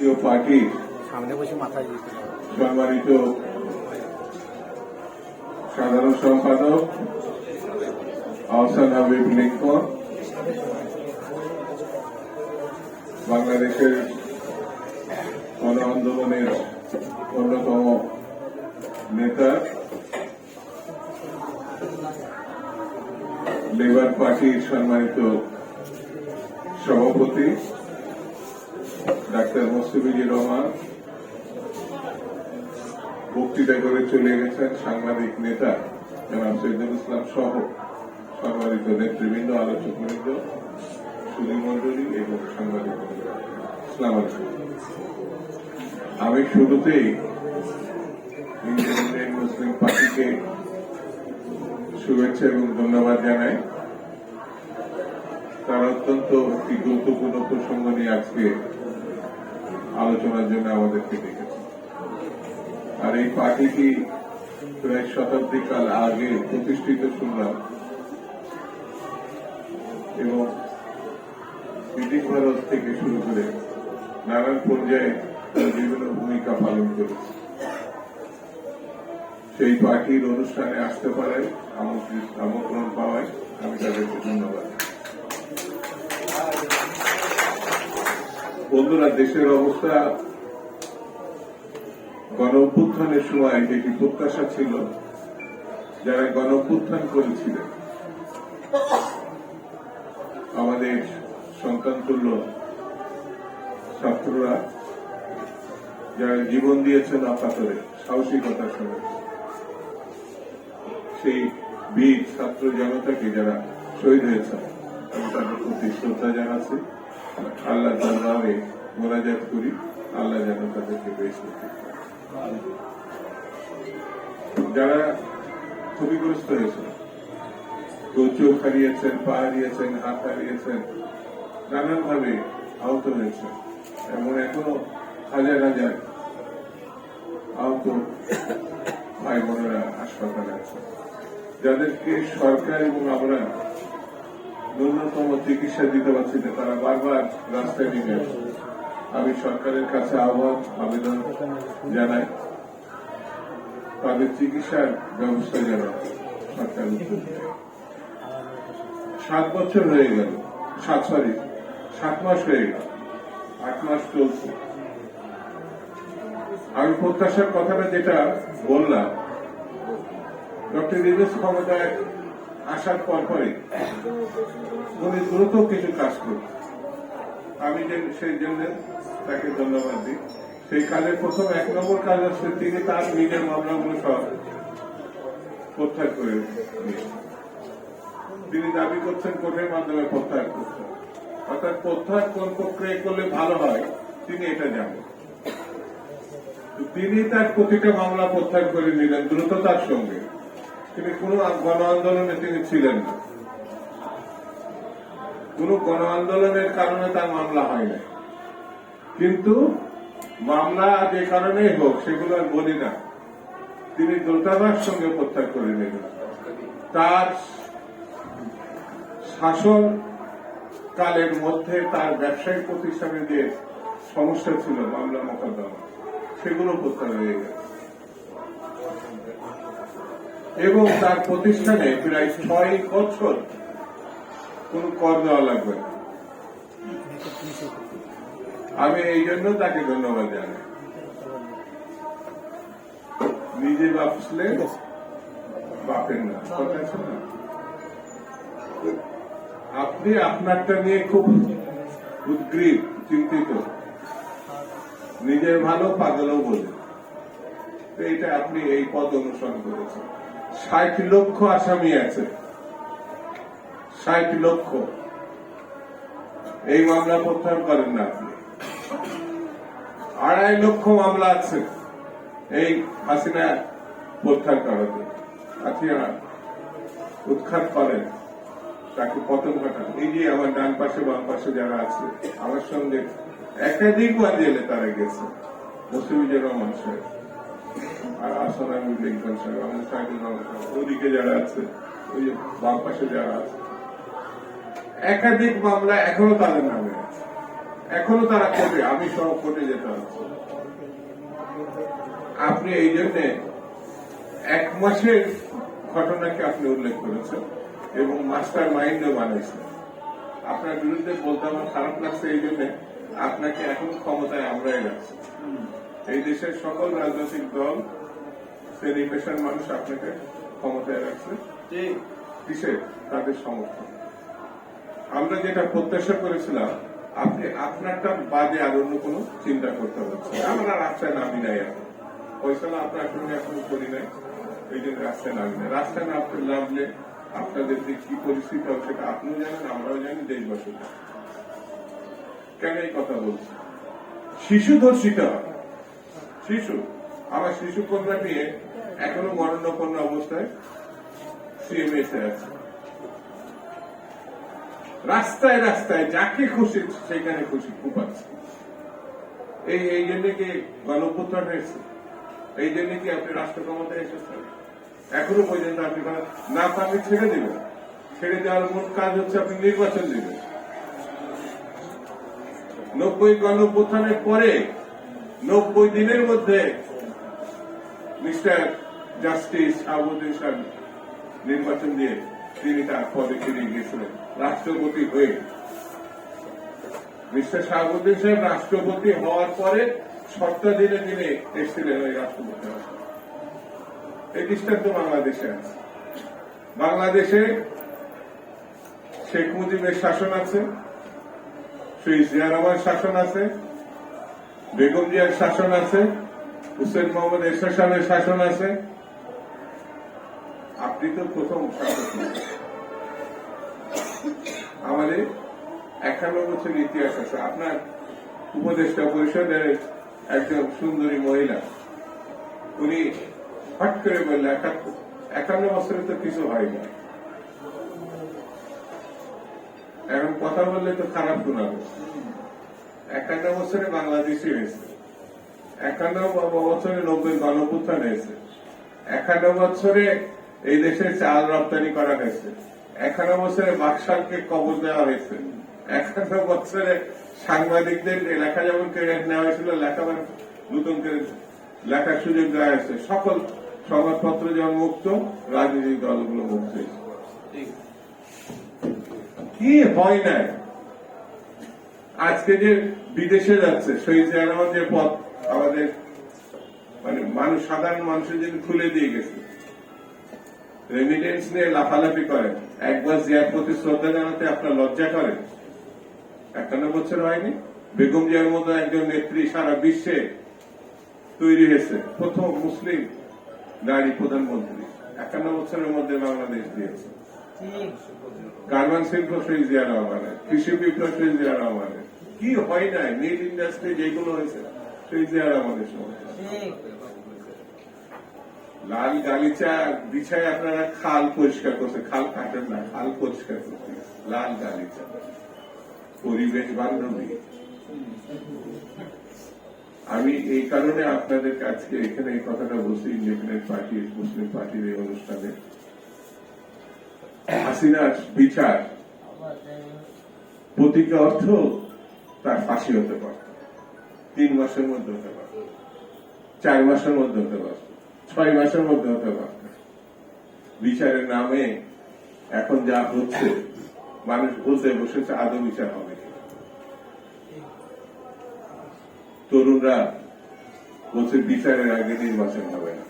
জাতীয় পার্টির সামনে বসে মাথা সম্মানিত সাধারণ সম্পাদক আহসান হাবিব লিঙ্কন বাংলাদেশের গণ আন্দোলনের অন্যতম নেতা লেবার পার্টির সম্মানিত সভাপতি ডাক্তার মুস্তাফিজুর রহমান বক্তৃতা করে চলে গেছেন সাংবাদিক নেতা জনাব সৈয়দুল ইসলাম সহ সম্মানিত নেতৃবৃন্দ, আলোচক বৃন্দ সুধী মন্ডলী এবং সাংবাদিক আলাইকুম। আমি শুরুতেই ইন্ডিয়ান মুসলিম পার্টিকে শুভেচ্ছা এবং ধন্যবাদ জানাই তারা অত্যন্ত একটি গুরুত্বপূর্ণ প্রসঙ্গ নিয়ে আজকে আলোচনার জন্য আমাদেরকে ডেকেছে। আর এই পার্টিটি প্রায় শতাব্দী কাল আগে প্রতিষ্ঠিত শুনলাম এবং ব্রিটিশ ভারত থেকে শুরু করে নানান পর্যায়ে বিভিন্ন ভূমিকা পালন করেছে। সেই পার্টির অনুষ্ঠানে আসতে পারে আমন্ত্রণ পাওয়ায় আমি তাদেরকে ধন্যবাদ। বন্ধুরা, দেশের অবস্থা গণ অভ্যুত্থানের সময় যেটি প্রত্যাশা ছিল, যারা গণ অভ্যুত্থান করেছিলেন। আমাদের সন্তান তুল্য ছাত্ররা যারা জীবন দিয়েছেন আপাতরে, সাহসিকতার সঙ্গে, সেই বীর ছাত্র জনতাকে যারা শহীদ হয়েছেন তাদের প্রতি শ্রদ্ধা জানাচ্ছি। আল্লাহ দরবারে মোনাজাত করি, আল্লাহ যেন তাদেরকে বেশ যারা ক্ষতিগ্রস্ত হয়েছে কেউ চোখ হারিয়েছেন পা হারিয়েছেন হাত হারিয়েছেন নানান ভাবে আহত হয়েছে। এমন এখনও হাজার হাজার আহত ভাই বোনেরা হাসপাতালে আছে। যাদেরকে সরকার এবং আমরা ন্যূনতম চিকিৎসা দিতে পারছি না। তারা বারবার রাস্তায় নেমে আমি সরকারের কাছে আহ্বান, আবেদন জানাই। তাদের চিকিৎসার ব্যবস্থা যেন সরকার সাত বছর হয়ে গেল। সাত সরি সাত মাস হয়ে গেল। আট মাস চলছে। আমি প্রত্যাশার কথাটা যেটা বললাম, ডক্টর ইউনুস ক্ষমতায় আসার পর পরে উনি দ্রুত কিছু কাজ করবেন আমি যে সেই জন্য তাকে ধন্যবাদ দিই। সেই কাজের প্রথম এক নম্বর কাজ হচ্ছে তিনি তার নিজের মামলাগুলো সব প্রত্যাহার করে তিনি দাবি করছেন কোর্টের মাধ্যমে প্রত্যাহার করছেন অর্থাৎ প্রত্যাহার কোন প্রক্রিয়া করলে ভালো হয়, তিনি এটা জানেন। তিনি তার প্রতিটা মামলা প্রত্যাহার করে নিলেন দ্রুততার সঙ্গে। তিনি কোন গণ আন্দোলনে তিনি ছিলেন না। কোন গণ আন্দোলনের কারণে তার মামলা হয় না কিন্তু মামলা যে কারণেই হোক, সেগুলো আর বলি না। তিনি দ্রুততার সঙ্গে প্রত্যাহার করে নিলেন। তার শাসন কালের মধ্যে তার ব্যবসায়িক প্রতিষ্ঠানে যে সমস্যা ছিল, মামলা মোকদ্দমা, সেগুলো প্রত্যাহার হয়ে গেছে। এবং তার প্রতিষ্ঠানে প্রায় ছয় বছর কোন কর দেওয়া লাগবে আমি এই জন্য তাকে ধন্যবাদ জানাই। নিজে বাপসলে বাপের না? আপনি আপনারটা নিয়ে খুব উদ্গ্রীব, চিন্তিত। নিজের ভালো, পাগলও বোঝেন তো এটা আপনি এই পদ অনুসরণ করেছেন। ষাট লক্ষ আসামি আছে। ষাট লক্ষ। এই মামলা প্রত্যাহার করেন না আপনি। আড়াই লক্ষ মামলা আছে। এই হাসিনা প্রত্যাহার করাতে হাসিনা উৎখাত করেন। তাকে পতন ঘটান। এই যে আমার ডান পাশে, বাম পাশে যারা আছে, আমার সঙ্গে একাধিকবার জেলে তারা গেছে। মুসলিমুজ্জার রহমান সাহেব আসন আমি সাহেব আমার সাহেব ওদিকে যারা আছে ওই যে বাম পাশে যারা আছে একাধিক মামলা এখনও তাদের নামে এখনও তারা আমি সহ কোর্টে যেতে হচ্ছে। আপনি এই জন্যে এক মাসের ঘটনাকে আপনি উল্লেখ করেছেন এবং মাস্টার মাইন্ডও বানাইছেন আপনার বিরুদ্ধে বলতে আমার খারাপ লাগছে এই জন্য আপনাকে এখন ক্ষমতায় আমরাই রাখছি। এই দেশের সকল রাজনৈতিক দল শ্রেণি পেশার মানুষ আপনাকে ক্ষমতায় রাখছে। কিসে তাদের সমর্থন। আমরা যেটা প্রত্যাশা করেছিলাম আপনি আপনারটা বাদে আর অন্য কোনো চিন্তা করতে হচ্ছে না। আমরা রাস্তায় নামি নাই এখন। ফয়সলা আপনার সঙ্গে এখনও করি নাই। এই জন্য রাস্তায় নামি নাই। রাস্তায় না আপনি নামলে আপনাদের যে কি পরিস্থিতি হবে সেটা আপনিও জানেন আমরাও জানি দেশবাসী। কেন এই কথা বলছি? শিশু ধর্ষিত। শিশু। আমার শিশু কন্যা নিয়ে এখনও মরণাপন্ন অবস্থায় সিএমএস আছে। রাস্তায় রাস্তায় যাকে খুশি সেখানে খুশি কুপাচ্ছে এই এই জন্য কি গণপুত্রান হয়েছে? এই জন্য কি আপনি রাষ্ট্র ক্ষমতায় এসেছেন? এখনও পর্যন্ত আপনি না পারলে ছেড়ে দিবেন। ছেড়ে দেওয়ার মূল কাজ হচ্ছে আপনি নির্বাচন দেবেন। নব্বই গণপ্রথানের পরে নব্বই দিনের মধ্যে মিস্টার জাস্টিস আবুদ্দিন সাহেব নির্বাচন দিয়ে তিনি তার পদে ফিরে গিয়েছিলেন রাষ্ট্রপতি হয়ে মিস্টার শাহাবুদ্দিন সাহেব রাষ্ট্রপতি হওয়ার পরে সপ্তাহ দিনে তিনি এসেছিলেন ওই রাষ্ট্রপতি। এই দৃষ্টান্ত বাংলাদেশে আছে বাংলাদেশে শেখ মুজিবের শাসন আছে শ্রী জিয়া শাসন আছে, বেগম জিয়ার শাসন আছে হুসেন মোহাম্মদ এরশাদ সাহেবের শাসন আছে। আপনি তো প্রথম শাসক। আমাদের একান্ন বছর ইতিহাস আছে। আপনার উপদেষ্টা পরিষদের একজন সুন্দরী মহিলা, উনি হট করে বললে, একাত্তর, একান্ন বছরে তো কিছু হয়নি। এখন কথা বললে তো খারাপ শোনাবে। একান্ন বছরে বাংলাদেশে হয়েছে। একান্ন বছরে নব্বই গণপুত্থান হয়েছে। একান্ন বছরে এই দেশে চাল রপ্তানি করা হয়েছে। একান্ন বছরে বাকশালকে কবর দেওয়া হয়েছে। একান্ন বছরে সাংবাদিকদের লেখা যেমন কেড়ে নেওয়া হয়েছিল লেখা মানে নতুন করে লেখার সুযোগ দেওয়া হয়েছে। সকল সংবাদপত্র যেমন মুক্ত, রাজনৈতিক দলগুলো মুক্ত কি হয় নাই আজকে যে বিদেশে যাচ্ছে, শহীদ জিয়া রহমান যে পথ আমাদের মানে মানুষ, সাধারণ মানুষের জন্য খুলে দিয়ে গেছে। রেমিটেন্স নিয়ে লাফালাফি করেন। একবার জিয়ার প্রতি শ্রদ্ধা জানাতে আপনার লজ্জা করেন একান্ন বছর হয়নি? বেগম জিয়ার মতো একজন নেত্রী সারা বিশ্বে তৈরি হয়েছে। প্রথম মুসলিম নারী প্রধানমন্ত্রী। একান্ন বছরের মধ্যে বাংলাদেশ দিয়েছে। গার্মেন্ট শিল্প শহীদ জিয়া রহমানের, কৃষি বিপ্লব শহীদ জিয়া রহমানের। কি হয় নাই? মিড ইন্ডাস্ট্রি যেগুলো হয়েছে। জিয়া রহমানের সময় লাল গালিচা বিছায় আপনারা খাল পরিষ্কার করছে। খাল কাটেন না খাল পরিষ্কার করছে। লাল গালিচা পরিবেশ বান্ধবী। আমি এই কারণে আপনাদের কাছে এখানে এই কথাটা বলছি ইন্ডিপেন্ডেন্ট পার্টি মুসলিম পার্টির এই অনুষ্ঠানে। হাসিনার বিচার। প্রতিটা অর্থ তার ফাঁসি হতে পারত তিন মাসের মধ্যে হতে পারত। চার মাসের মধ্যে হতে পারত। ছয় মাসের মধ্যে হতে পারত। বিচারের নামে এখন যা হচ্ছে, মানুষ বলতে বসেছে, আদৌ বিচার হবে তরুণরা বলছে, বিচারের আগে নির্বাচন হবে না।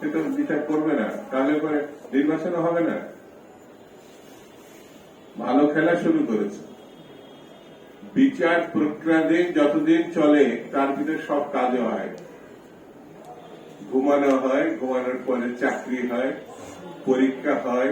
সে তো বিচার করবে না। তাহলে পরে নির্বাচন হবে না। ভালো খেলা শুরু করেছে। বিচার প্রক্রিয়াধীন যতদিন চলে, তার ভিতরে সব কাজও হয়। ঘুমানো হয়, ঘুমানোর পরে চাকরি হয়, পরীক্ষা হয়,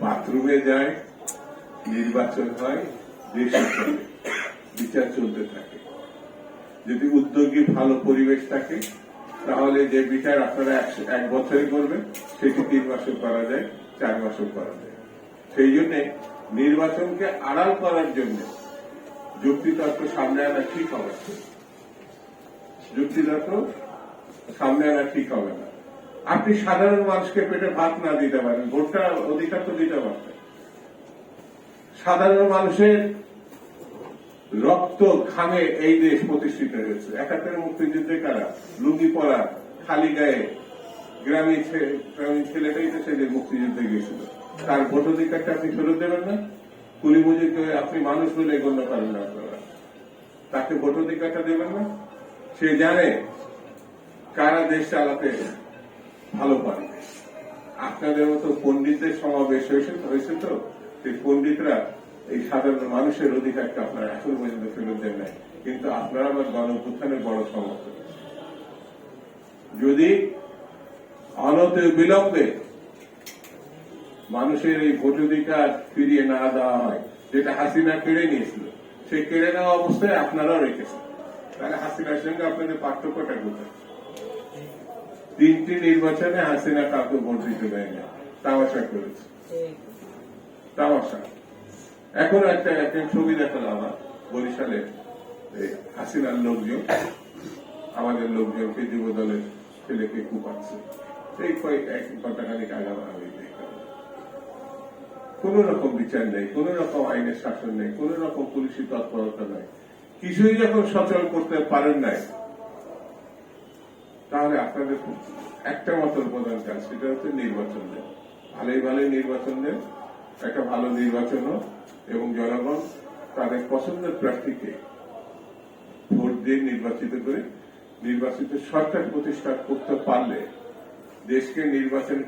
বাথরুমে যায়, নির্বাচন হয়, দেশে বিচার চলতে থাকে। যদি উদ্যোগী ভালো পরিবেশ থাকে, তাহলে যে বিচার আপনারা এক বছরে করবেন, সেটি তিন মাসে করা যায়, চার মাসে করা যায়। সেই জন্য নির্বাচনকে আড়াল করার জন্য যুক্তিতর্ক সামনে আনা ঠিক হবে না। যুক্তিতর্ক সামনে আনা ঠিক হবে না। আপনি সাধারণ মানুষকে পেটে ভাত না দিতে পারেন, ভোটটা অধিকার তো দিতে পারবেন। সাধারণ মানুষের রক্ত ঘামে এই দেশ প্রতিষ্ঠিত হয়েছে। একাত্তরের মুক্তিযুদ্ধে কারা? লুঙ্গি পরা, খালি গায়ে, গ্রামীণ গ্রামীণ ছেলেটাই তো সেদিন মুক্তিযুদ্ধে গিয়েছিল। তার ভোট অধিকারটা আপনি ফেরত দেবেন না? কুলি মুজিকে আপনি মানুষ বলে গণ্য করেন না আপনারা তাকে ভোটাধিকারটা দেবেন না। সে জানে কারা দেশ চালাতে ভালো পারে আপনাদের মতো পণ্ডিতদের সমাবেশ হয়েছে তো? সেই পণ্ডিতরা এই সাধারণ মানুষের অধিকারটা আপনারা এখন পর্যন্ত ফেরত দেন নাই। কিন্তু আপনারা আবার গণপুত্থানের বড় সমর্থক। যদি অনতি বিলম্বে মানুষের এই ভোটাধিকার ফিরিয়ে না দেওয়া হয় যেটা হাসিনা কেড়ে নিয়েছিল, সেই কেড়ে নেওয়া অবস্থায় আপনারাও রেখেছেন। তাহলে হাসিনার সঙ্গে আপনাদের পার্থক্যটা কোথায়? তিনটি নির্বাচনে হাসিনা কাউকে ভোট দিতে দেয় না তামাশা করেছে। তামাশা। এখন একটা একটা ছবি দেখাল আমার, বরিশালে হাসিনার লোকজন, আমাদের লোকজনকে যুব দলের ছেলেকে কুপাচ্ছে। এই কয়েক, এক ঘন্টাখানিক আগাম দেখলাম কোন রকম বিচার নেই, কোন রকম আইনের শাসন নেই, কোন রকম পুলিশি তৎপরতা নেই। কিছুই যখন সচল করতে পারেন নাই, তাহলে আপনাদের একটা মাত্র প্রধান কাজ, সেটা হচ্ছে নির্বাচন দেন। ভালোই ভালোই নির্বাচন দেন, একটা ভালো নির্বাচন হোক এবং জনগণ তাদের পছন্দের প্রার্থীকে ভোট দিয়ে নির্বাচিত করে, নির্বাচিত সরকার প্রতিষ্ঠা করতে পারলে দেশকে নির্বাচন